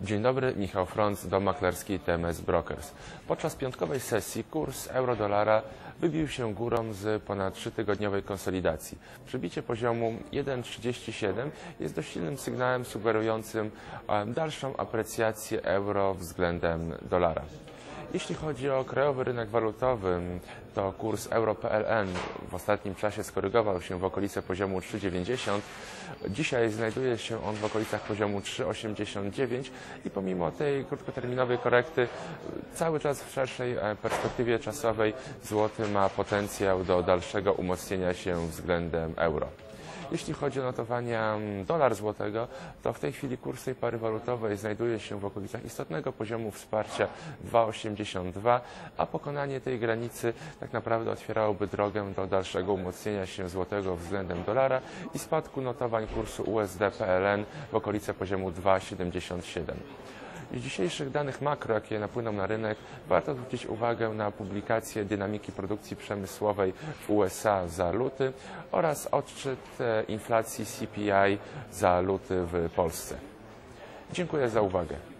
Dzień dobry, Michał Frąc do maklerskiej TMS Brokers. Podczas piątkowej sesji kurs euro-dolara wybił się górą z ponad trzytygodniowej konsolidacji. Przybicie poziomu 1,37 jest dość silnym sygnałem sugerującym dalszą aprecjację euro względem dolara. Jeśli chodzi o krajowy rynek walutowy, to kurs euro-PLN w ostatnim czasie skorygował się w okolice poziomu 3,90. Dzisiaj znajduje się on w okolicach poziomu 3,89 i pomimo tej krótkoterminowej korekty cały czas w szerszej e, perspektywie czasowej złoty ma potencjał do dalszego umocnienia się względem euro. Jeśli chodzi o notowania mm, dolar złotego, to w tej chwili kurs tej pary walutowej znajduje się w okolicach istotnego poziomu wsparcia 2,82, a pokonanie tej granicy tak naprawdę otwierałoby drogę do dalszego umocnienia się złotego względem dolara i spadku notowań kursu USD-PLN w okolice poziomu 2,77. Z dzisiejszych danych makro, jakie napłyną na rynek, warto zwrócić uwagę na publikację dynamiki produkcji przemysłowej w USA za luty oraz odczyt e, inflacji CPI za luty w Polsce. Dziękuję za uwagę.